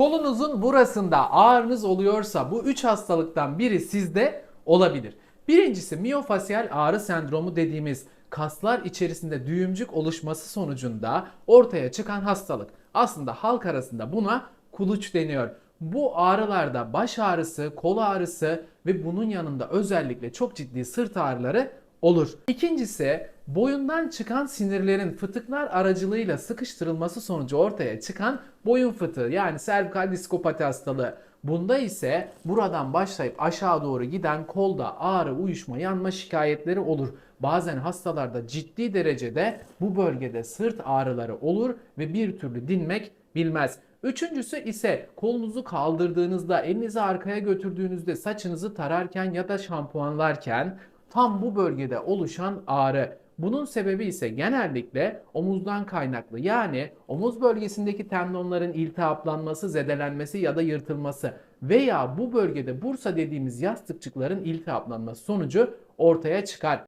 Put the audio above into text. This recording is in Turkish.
Kolunuzun burasında ağrınız oluyorsa bu üç hastalıktan biri sizde olabilir. Birincisi miyofasyal ağrı sendromu dediğimiz kaslar içerisinde düğümcük oluşması sonucunda ortaya çıkan hastalık. Aslında halk arasında buna kuluç deniyor. Bu ağrılarda baş ağrısı, kol ağrısı ve bunun yanında özellikle çok ciddi sırt ağrıları olur. İkincisi boyundan çıkan sinirlerin fıtıklar aracılığıyla sıkıştırılması sonucu ortaya çıkan boyun fıtığı yani servikal diskopati hastalığı. Bunda ise buradan başlayıp aşağı doğru giden kolda ağrı, uyuşma, yanma şikayetleri olur. Bazen hastalarda ciddi derecede bu bölgede sırt ağrıları olur ve bir türlü dinmek bilmez. Üçüncüsü ise kolunuzu kaldırdığınızda, elinizi arkaya götürdüğünüzde, saçınızı tararken ya da şampuanlarken tam bu bölgede oluşan ağrı. Bunun sebebi ise genellikle omuzdan kaynaklı. Yani omuz bölgesindeki tendonların iltihaplanması, zedelenmesi ya da yırtılması veya bu bölgede bursa dediğimiz yastıkçıkların iltihaplanması sonucu ortaya çıkar.